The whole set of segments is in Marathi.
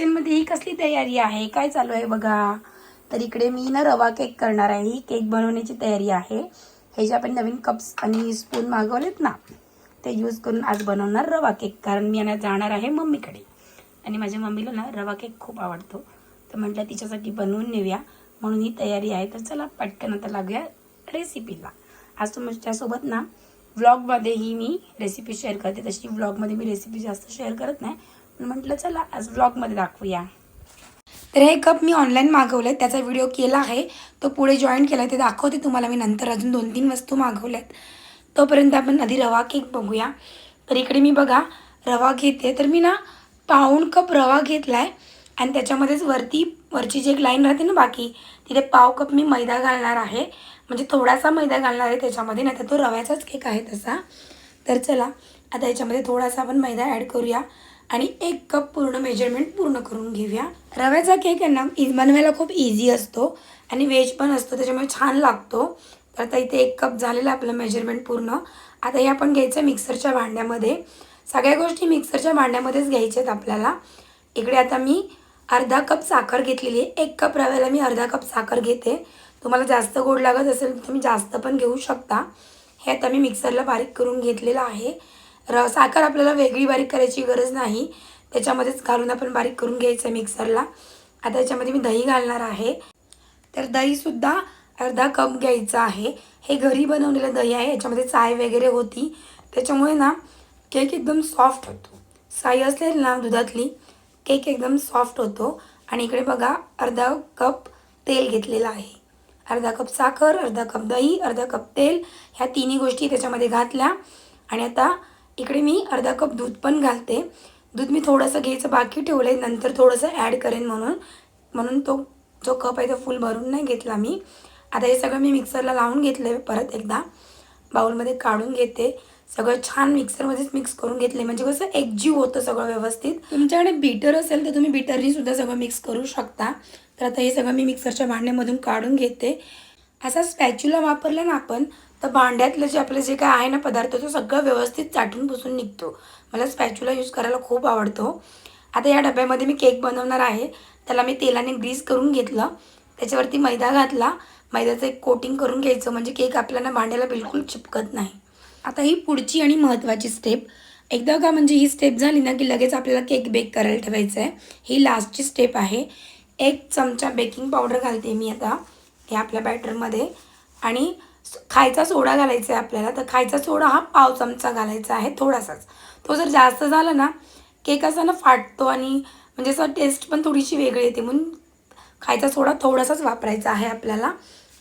किचनमध्ये ही कसली तयारी आहे? काय चालू आहे बघा. तर इकडे मी ना रवा केक करणार आहे. ही केक बनवण्याची तयारी आहे. हे जे आपण नवीन कप्स आणि स्पून मागवलेत ना ते यूज करून आज बनवणार रवा केक कारण मी यांना जाणार आहे मम्मीकडे. आणि माझ्या मम्मीला ना रवा केक खूप आवडतो. तर म्हटलं तिच्यासाठी बनवून नेऊया. म्हणून ही तयारी आहे. तर चला पटकन आता लागूया रेसिपीला आज तुमच्यासोबत ना व्लॉगमध्येही मी रेसिपी शेअर करते. तशी व्लॉगमध्ये मी रेसिपी जास्त शेअर करत नाही. म्हटलं चला आज ब्लॉगमध्ये दाखवूया. तर हे कप मी ऑनलाईन मागवले त्याचा व्हिडिओ केला आहे. तो पुढे जॉईन केला ते दाखवते तुम्हाला मी नंतर. अजून दोन तीन वस्तू मागवल्यात. तोपर्यंत आपण आधी रवा केक बघूया. तर इकडे मी बघा रवा घेते. तर मी ना पाऊण कप रवा घेतला आहे आणि त्याच्यामध्येच वरती वरची जी एक लाईन राहते ना बाकी तिथे पाव कप मी मैदा घालणार आहे. म्हणजे थोडासा मैदा घालणार आहे त्याच्यामध्ये नाही तर तो रव्याचाच केक आहे तसा. तर चला आता याच्यामध्ये थोडासा आपण मैदा ॲड करूया. आणि एक कप पूर्ण मेजरमेंट पूर्ण करून घेऊया. रव्याचा केक आहे ना बनवायला खूप इझी असतो आणि व्हेज पण असतो त्याच्यामुळे छान लागतो. तर आता इथे एक कप झालेलं आपलं मेजरमेंट पूर्ण. आता हे आपण घ्यायचं मिक्सरच्या भांड्यामध्ये. सगळ्या गोष्टी मिक्सरच्या भांड्यामध्येच घ्यायच्यात आपल्याला. इकडे आता मी अर्धा कप साखर घेतलेली आहे. एक कप रव्याला मी अर्धा कप साखर घेते. तुम्हाला जास्त गोड लागत असेल तर तुम्ही जास्त पण घेऊ शकता. हे आता मी मिक्सरला बारीक करून घेतलेलं आहे. र साखर आपल्याला वेगळी बारीक करायची गरज नाही. त्याच्यामध्येच घालून आपण बारीक करून घ्यायचं मिक्सरला. आता याच्यामध्ये मी दही घालणार आहे. तर दहीसुद्धा अर्धा कप घ्यायचं आहे. हे घरी बनवलेलं दही आहे. याच्यामध्ये चाय वगैरे होती. त्याच्यामुळे ना केक एकदम सॉफ्ट होतो. साई असलेली ना दुधातली केक एकदम सॉफ्ट होतो. आणि इकडे बघा अर्धा कप तेल घेतलेलं आहे. अर्धा कप साखर अर्धा कप दही अर्धा कप तेल ह्या तिन्ही गोष्टी त्याच्यामध्ये घातल्या. आणि आता इकडे मी अर्धा कप दूध पण घालते. दूध मी थोडंसं घ्यायचं बाकी ठेवलं आहे नंतर थोडंसं ॲड करेन म्हणून. म्हणून तो जो कप आहे तो फुल भरून नाही घेतला मी. आता हे सगळं मी मिक्सरला लावून घेतलं आहे परत एकदा. बाउलमध्ये काढून घेते. सगळं छान मिक्सरमध्येच मिक्स करून घेतले म्हणजे कसं एकजीव होतं सगळं व्यवस्थित. तुमच्याकडे बीटर असेल तर तुम्ही बीटरनी सुद्धा सगळं मिक्स करू शकता. तर आता हे सगळं मी मिक्सरच्या भांड्यामधून काढून घेते. असा स्पॅच्युला वापरला ना आपण तर भांड्यातलं जे आपलं जे काय आहे ना पदार्थ तो सगळं व्यवस्थित चाटून पुसून निघतो. मला स्पॅच्युला यूज करायला खूप आवडतो. आता या डब्यामध्ये मी केक बनवणार आहे. त्याला मी तेलाने ग्रीस करून घेतलं. त्याच्यावरती मैदा घातला. मैद्याचं एक कोटिंग करून घ्यायचं. म्हणजे केक आपल्याला भांड्याला बिलकुल चिपकत नाही. आता ही पुढची आणि महत्त्वाची स्टेप एकदा का म्हणजे ही स्टेप झाली ना की लगेच आपल्याला केक बेक करायला ठेवायचं आहे ही लास्टची स्टेप आहे. एक चमचा बेकिंग पावडर घालते मी आता. हे आपल्या बॅटरमध्ये आणि खायचा सोडा घालायचा आहे आपल्याला तर खायचा सोडा हा पाव चमचा घालायचा आहे थोडासाच. तो जर जास्त झाला ना केक असा ना फाटतो आणि म्हणजे असं टेस्ट पण थोडीशी वेगळी येते. म्हणून खायचा सोडा थोडासाच वापरायचा आहे आपल्याला.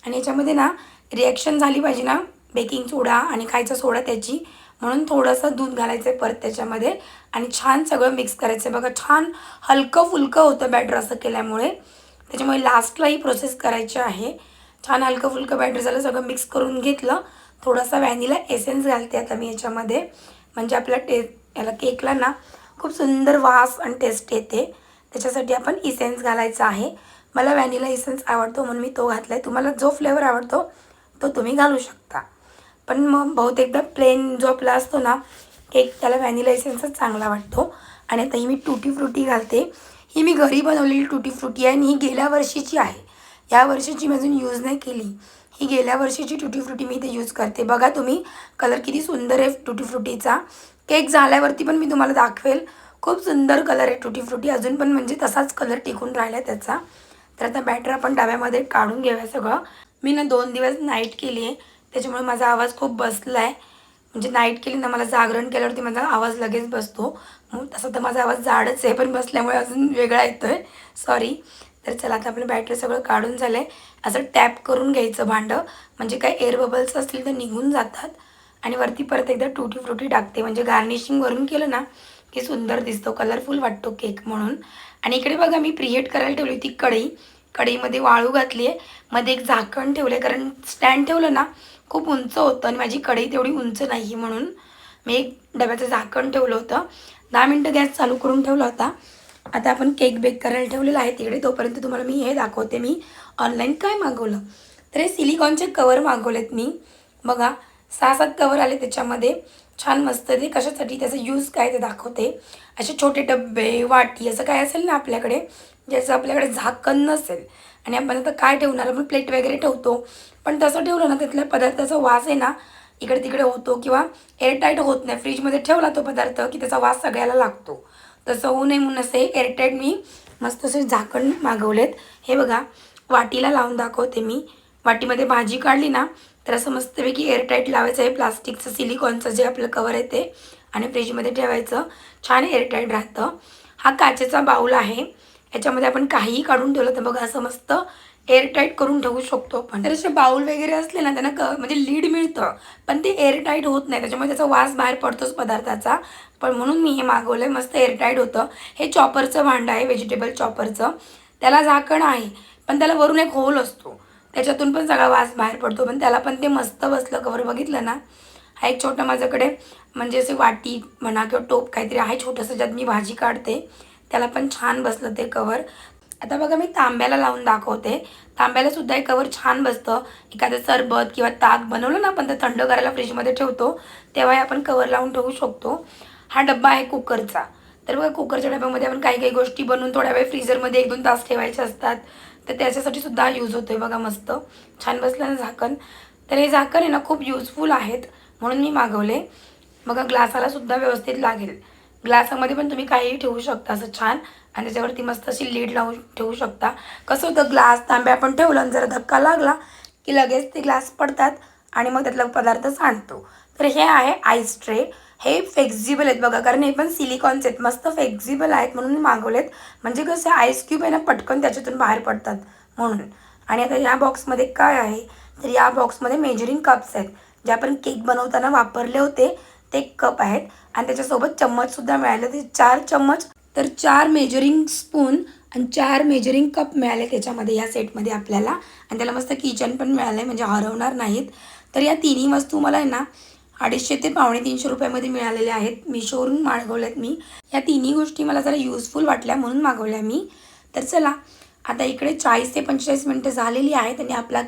आणि याच्यामध्ये ना रिॲक्शन झाली पाहिजे ना बेकिंग सोडा आणि खायचा सोडा त्याची. म्हणून थोडंसं दूध घालायचं आहे परत त्याच्यामध्ये. आणि छान सगळं मिक्स करायचं आहे बघा छान हलकं फुलकं होतं बॅटर असं केल्यामुळे. त्याच्यामुळे लास्टला ही प्रोसेस करायची आहे. छान हलकं फुलकं बॅटर झालं सगळं मिक्स करून घेतलं. थोडासा व्हॅनिला एसेन्स घालते आता मी याच्यामध्ये. म्हणजे आपल्या टे याला केकला ना खूप सुंदर वास आणि टेस्ट येते. त्याच्यासाठी आपण इसेन्स घालायचा आहे. मला व्हॅनिला इसेन्स आवडतो म्हणून मी तो घातला आहे तुम्हाला जो फ्लेवर आवडतो तो तुम्ही घालू शकता. पण मग बहुतेकदा प्लेन जो आपला असतो ना केक त्याला व्हॅनिला इसेन्सच चांगला वाटतो. आणि आता ही मी टुटी फ्रुटी घालते. ही मी घरी बनवलेली टुटी फ्रुटी आहे आणि ही गेल्या वर्षीची आहे. या वर्षीची मी अजून यूज नाही केली. ही गेल्या वर्षीची टुटी फ्रुटी मी इथे यूज करते. बघा तुम्ही कलर किती सुंदर आहे टुटी फ्रुटीचा केक झाल्यावरती पण मी तुम्हाला दाखवेल. खूप सुंदर कलर आहे टुटी फ्रुटी अजून पण म्हणजे तसाच कलर टिकून राहिला आहे त्याचा. तर आता बॅटर आपण डब्यामध्ये काढून घेऊया सगळं. मी ना दोन दिवस नाईट केली आहे. त्याच्यामुळे माझा आवाज खूप बसला आहे म्हणजे नाईट केली ना मला जागरण केल्यावरती माझा आवाज लगेच बसतो. मग तसा तर माझा आवाज जाडच आहे पण बसल्यामुळे अजून वेगळा येतो आहे सॉरी तर चला आता आपलं बॅटर सगळं काढून झालं आहे असं टॅप करून घ्यायचं भांडं. म्हणजे काय एअर बबल्स असतील तर निघून जातात. आणि वरती परत एकदा टुटी फ्रुटी टाकते. म्हणजे गार्निशिंग वरून केलं ना की सुंदर दिसतो कलरफुल वाटतो केक म्हणून. आणि इकडे बघा मी प्रिहेट करायला ठेवली होती कढई. कढईमध्ये वाळू घातली आहे. मध्ये एक झाकण ठेवलं आहे कारण स्टँड ठेवलं ना खूप उंच होतं आणि माझी कढई तेवढी उंच नाही म्हणून मी एक डब्याचं झाकण ठेवलं होतं. दहा मिनटं गॅस चालू करून ठेवला होता. आता आपण केक बेक करायला ठेवलेला आहे तिकडे. तोपर्यंत तुम्हाला मी हे दाखवते. मी ऑनलाईन काय मागवलं? तर हे सिलिकॉनचे कवर मागवलेत मी. बघा सहा सात कवर आले त्याच्यामध्ये. छान मस्त ते कशासाठी त्याचा यूज काय ते दाखवते. असे छोटे डब्बे वाटी असं काय असेल ना आपल्याकडे ज्याचं आपल्याकडे झाकण नसेल. आणि आपण आता काय ठेवणार? आपण प्लेट वगैरे ठेवतो. पण तसं ठेवलं ना त्यातल्या पदार्थाचा वास आहे ना इकडे तिकडे होतो किंवा एअरटाईट होत नाही. फ्रीजमध्ये ठेवला तो पदार्थ की त्याचा वास सगळ्याला लागतो. तसं होऊ नये म्हणून असे एअरटाईट मी मस्त असे झाकण मागवलेत. हे बघा वाटीला लावून दाखवते मी. वाटीमध्ये भाजी काढली ना तर असं मस्तपैकी एअरटाईट लावायचं आहे. प्लास्टिकचं सिलिकॉनचं जे आपलं कवर आहे ते. आणि फ्रीजमध्ये ठेवायचं. छान एअरटाईट राहतं. हा काचेचा बाऊल आहे. याच्यामध्ये आपण काहीही काढून ठेवलं तर बघा असं मस्त एअरटाईट करून ठेवू शकतो आपण. तर असे बाऊल वगैरे असले ना त्यांना क म्हणजे लीड मिळतं पण ते एअरटाईट होत नाही. त्याच्यामुळे त्याचा वास बाहेर पडतोच पदार्थाचा. पण म्हणून मी हे मागवलं आहे मस्त एअरटाईट होतं. हे चॉपरचं भांडं आहे व्हेजिटेबल चॉपरचं त्याला झाकण आहे पण त्याला वरून एक होल असतो. त्याच्यातून पण सगळा वास बाहेर पडतो पण त्याला पण ते मस्त बसलं. कवर बघितलं ना? हा एक छोटा माझ्याकडे म्हणजे असे वाटी म्हणा किंवा टोप काहीतरी आहे छोटंसं ज्यात मी भाजी काढते. त्याला पण छान बसलं ते कवर आता बघा मी तांब्याला लावून दाखवते. तांब्याला सुद्धा हे कवर छान बसतं. एखादं सरबत किंवा ताक बनवलं ना आपण ते थंड करायला फ्रीजमध्ये ठेवतो. तेव्हाही आपण कवर लावून ठेवू शकतो. हा डब्बा आहे कुकरचा. तर बघा कुकरच्या डब्यामध्ये आपण काही काही गोष्टी बनवून थोड्या वेळ फ्रीझरमध्ये एक दोन तास ठेवायचे असतात. तर त्याच्यासाठी सुद्धा यूज होतो आहे बघा मस्त. छान बसलं ना झाकण. तर हे झाकण आहे ना खूप युजफुल आहेत म्हणून मी मागवले. बघा ग्लासाला सुद्धा व्यवस्थित लागेल. ग्लासामध्ये पण तुम्ही काहीही ठेवू शकता असं छान. आणि त्याच्यावरती मस्त अशी लीड लावून ठेवू शकता. कसं होतं ग्लास तांब्या आपण ठेवलं आणि जरा धक्का लागला की लगेच ते ग्लास पडतात आणि मग त्यातला पदार्थ सांडतो. तर हे आहे आईस ट्रे हे फ्लेक्झिबल आहेत बघा कारण हे पण सिलिकॉनचे आहेत. मस्त फ्लेक्झिबल आहेत म्हणून मी मागवलेत. म्हणजे कसं आईस क्यूब आहे ना पटकन त्याच्यातून बाहेर पडतात म्हणून. आणि आता या बॉक्समध्ये काय आहे? तर या बॉक्समध्ये मेजरिंग कप्स आहेत. जे आपण केक बनवताना वापरले होते ते कप आहेत. आणि त्याच्यासोबत चम्मचसुद्धा मिळाले. ते चार चम्मच तर चार मेजरिंग स्पून आणि चार मेजरिंग कप मिळाले त्याच्यामध्ये या सेटमध्ये आपल्याला. आणि त्याला मस्त किचन पण मिळालं आहे म्हणजे हरवणार नाहीत. तर या तिन्ही वस्तू मला आहे ना अडीचशे ते पावणे तीनशे रुपयामध्ये मिळालेल्या आहेत. मिशोवरून मागवल्यात मी. या तिन्ही गोष्टी मला जरा युजफुल वाटल्या म्हणून मागवल्या मी. तर चला आता इकडे चाळीस ते पंचेचाळीस मिनटं झालेली आहेत आणि आपला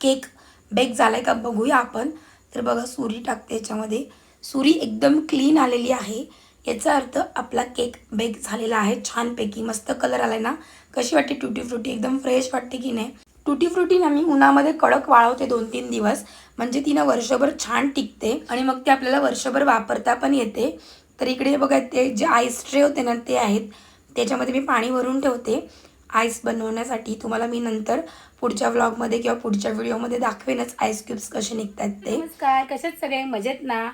केक बेक झाला आहे का बघूया आपण. तर बघा सुरी टाकते याच्यामध्ये. सुरी एकदम क्लीन आलेली आहे. याचा अर्थ आपला केक बेक झालेला आहे. छानपैकी मस्त कलर आला ना. कशी वाटते? टुटी फ्रुटी एकदम फ्रेश वाटते की नाही? टुटी फ्रुटी ना मी उन्हामध्ये कडक वाळवते दोन तीन दिवस. म्हणजे ती ना वर्षभर छान टिकते. आणि मग ते आपल्याला वर्षभर वापरता पण येते. तर इकडे बघा ते जे आईस ट्रे होते ना ते आहेत. त्याच्यामध्ये मी पाणी भरून ठेवते. आईस बनवण्यासाठी तुम्हाला मी नंतर पुढच्या व्लॉगमध्ये किंवा पुढच्या व्हिडिओमध्ये दाखवेनच आईस क्यूब्स कसे निघतात ते. नमस्कार. कशात सगळे? मजेत ना?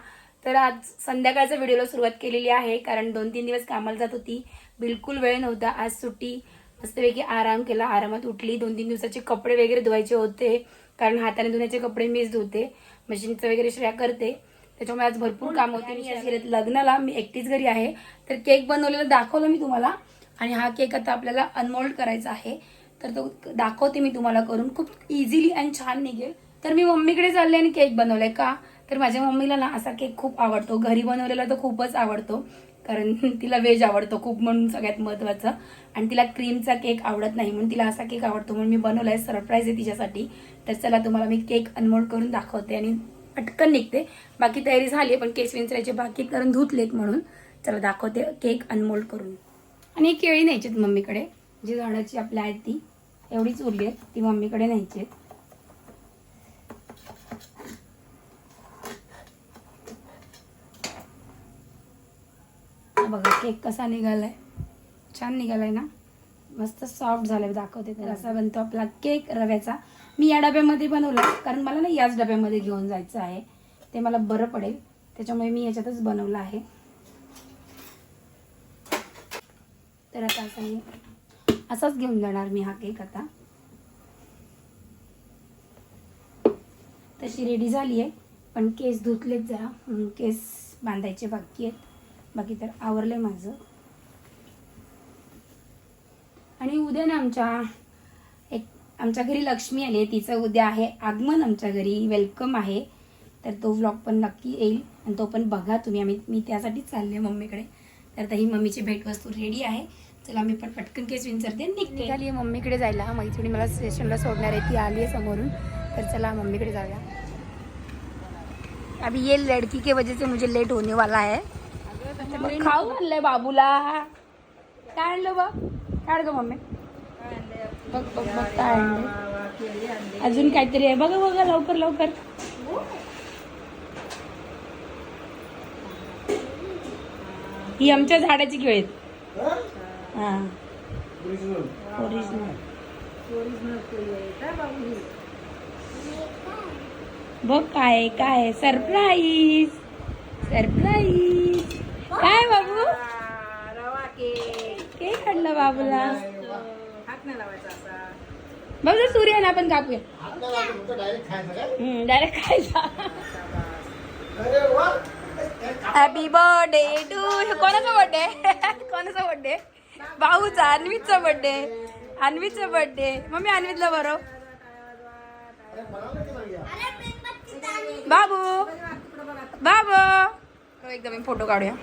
तर आज संध्याकाळच्या व्हिडिओला सुरुवात केलेली आहे कारण दोन तीन दिवस कामाला जात होती. बिलकुल वेळ नव्हता. आज सुट्टी. मस्तपैकी आराम केला. आरामात उठली. दोन तीन दिवसाचे कपडे वगैरे धुवायचे होते कारण हाताने धुण्याचे कपडे मीच धुते. मशीनचं वगैरे श्रेया करते. त्याच्यामुळे आज भरपूर काम होते. मी आज लग्नाला मी एकटीच घरी आहे. तर केक बनवलेला दाखवलं मी तुम्हाला. आणि हा केक आता आपल्याला अनमोल्ड करायचा आहे. तर तो दाखवते मी तुम्हाला करून. खूप इझिली आणि छान निघेल. तर मी मम्मीकडे चालले आणि केक बनवलाय का? तर माझ्या मम्मीला ना असा केक खूप आवडतो. घरी बनवलेला तर खूपच आवडतो. कारण तिला व्हेज आवडतो खूप म्हणून सगळ्यात महत्त्वाचं आणि तिला क्रीमचा केक आवडत नाही म्हणून तिला असा केक आवडतो म्हणून मी बनवलाय. सरप्राईज आहे तिच्यासाठी. तर चला तुम्हाला मी केक अनमोल्ड करून दाखवते आणि पटकन निघते. बाकी तयारी झाली आहे पण केस विंचरायचे बाकी कारण धुतलेत म्हणून. चला दाखवते केक अनमोल्ड करून. आणि केळी न्यायची आहेत मम्मीकडे. जी झाडाची आपल्या आहेत ती एवढीच उरली आहेत ती मम्मीकडे न्यायची आहेत. बघा केक कसा निघालाय. छान निघालाय ना. मस्त सॉफ्ट झालाय दाखवते तर असा बनतो आपला केक रव्याचा. मी या डब्यामध्ये बनवला कारण मला ना याच डब्यामध्ये घेऊन जायचं आहे. ते मला बरं पडेल. त्याच्यामुळे मी याच्यातच बनवलं आहे. तर आता असं मी असाच घेऊन जाणार मी हा केक आता. तशी रेडी झाली आहे. पण केस धुतलेत जरा केस बांधायचे बाकी आहेत. बाकी तर आवरलं आहे माझं. आणि उद्या ना आमच्या एक आमच्या घरी लक्ष्मी आली आहे तिचं उद्या आहे आगमन आमच्या घरी वेलकम आहे. तर तो व्लॉग पण नक्की येईल आणि तो पण बघा तुम्ही. आम्ही मी त्यासाठीच चालले मम्मीकडे. तर आता ही मम्मीची भेटवस्तू रेडी आहे. चला मी पण पटकन केस विंचरते निघते. निघाली आहे मम्मीकडे जायला. मैत्रिणी मला स्टेशनला सोडणार आहे. ती आली आहे समोरून. तर चला मम्मीकडे जाऊया. अभी ये लड़की के वजह से मुझे लेट होने वाला है. खाऊ आणलंय बाबूला. काय आणलं बघ? काय आणलं मम्मी? बघ बघ बघ काय आणलं अजून काहीतरी आहे. बघा बघा लवकर लवकर. ही आमच्या झाडाची केळ आहेत. हा. ओरिजिनल बघ काय काय सरप्राईज काय बाबू? केक. आणला बाबूला. बघ जर सूर्य ना आपण कापूया. डायरेक्ट खायचा हॅपी बर्थडे टू कोणाचा बर्थडे कोणाचा बर्थडे भाऊचा अन्वीचा बर्थडे अन्वीचा बर्थडे मम्मी अन्वीतला बरो बाबू. बाबू. एकदा मी फोटो काढूया.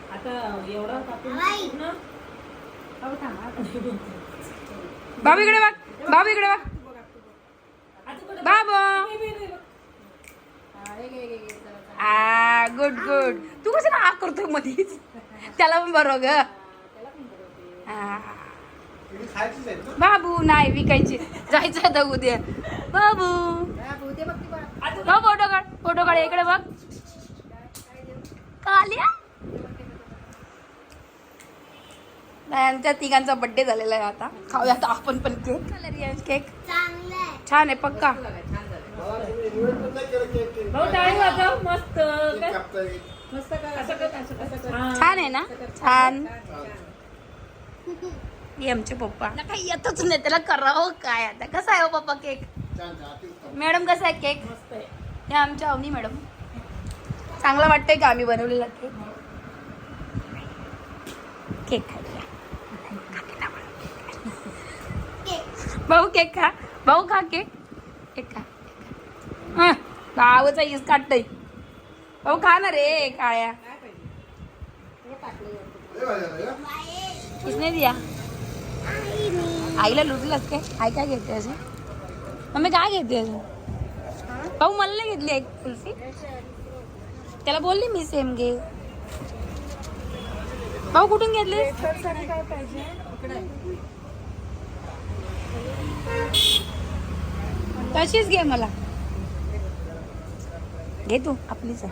बाबू इकडे बघ बाबू इकडे बघ. बाबू. आ गुड गुड तू कसं ना आ करतोय मध्येच त्याला पण बरोबर ग. आ. बाबू नाही विकायची. जायचं आता उद्या. बाबू. बघ फोटो काढ फोटो काढ इकडे बघ. कालिया? यांच्या तिघांचा बर्थडे झालेला आहे आता. खाऊया आता आपण पण केक केक छान आहे पक्का. छान आहे ना? छान. हे आमचे पप्पा. ना काही येतच नाही त्याला करावं काय आता? कसा आहे हो पप्पा केक मॅडम कसा आहे केक हे आमच्या अवनी मॅडम. चांगला वाटतंय का? आम्ही बनवलेला केक? केक भाऊ केक खा. भाऊ खा केक. केक खा. हं, भावाचा इस काटतय. भाऊ खा ना रे काळ्या. किसने दिया. आईला लुटलास काय? आई काय घेते असे मम्मी काय घेते अजून? भाऊ मला नाही घेतली एक कुल्फी. त्याला बोलली मी सेम घे भाऊ कुठून घेतले तशीच घे मला. घे तू आपलीच आहे.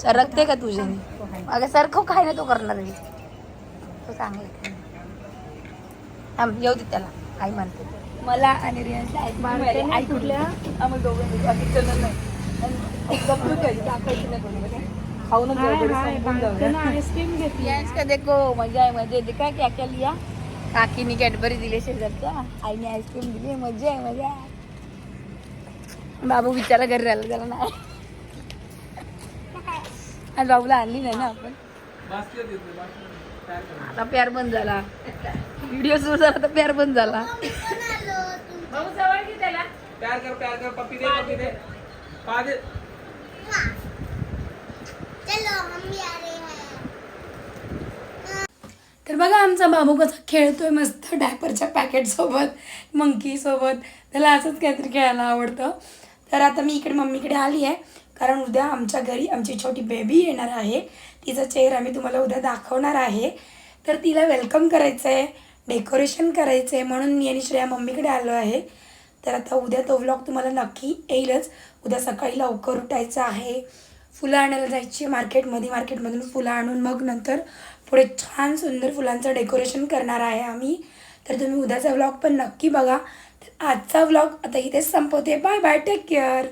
चरकते का तुझ्याने अगं सारखं काय ना तो करणार आहे. तो चांगला येऊ दे त्याला. आई म्हणते. मला आणि. आई कुठल्या? आम्हाला दोघं नाही. आणि. रियांश का देखो मजा आहे मजा आहे. काय क्या क्या लिया. काकीने कॅडबरी दिले शेजारच्या. आईने आईस्क्रीम दिली मजा आहे मजा बाबू बिचारा घरी राहिला त्याला नाही. आज बाबूला आणली नाही ना आपण. आता प्यार बंद झाला. व्हिडिओ सुरू झाला तर प्यार बंद झाला. प्यार कर प्यार कर. पप्पी दे पप्पी दे. तर बघा आमचा बाबू कसा खेळतोय मस्त डायपरच्या पॅकेट सोबत मंकी सोबत. त्याला असंच काहीतरी खेळायला आवडतं. तर आता मी इकडे मम्मीकडे आली आहे. कारण उद्या आमच्या घरी आमची छोटी बेबी येणार आहे. तिचा चेहरा मी तुम्हाला उद्या दाखवणार आहे. तर तिला वेलकम करायचं आहे डेकोरेशन करायचं आहे म्हणून मी आणि श्रेया मम्मीकडे आलो आहे. तर आता उद्या तो व्लॉग तुम्हाला नक्की येईलच. उद्या सकाळी लवकर उठायचं आहे. फुलं आणायला जायची मार्केटमध्ये मार्केटमधून फुलं आणून मग नंतर पुढे छान सुंदर फुलांचं डेकोरेशन करणार आहे आम्ही. तर तुम्ही उद्याचा व्लॉग पण नक्की बघा. तर आजचा व्लॉग आता इथेच संपवते. Bye bye take care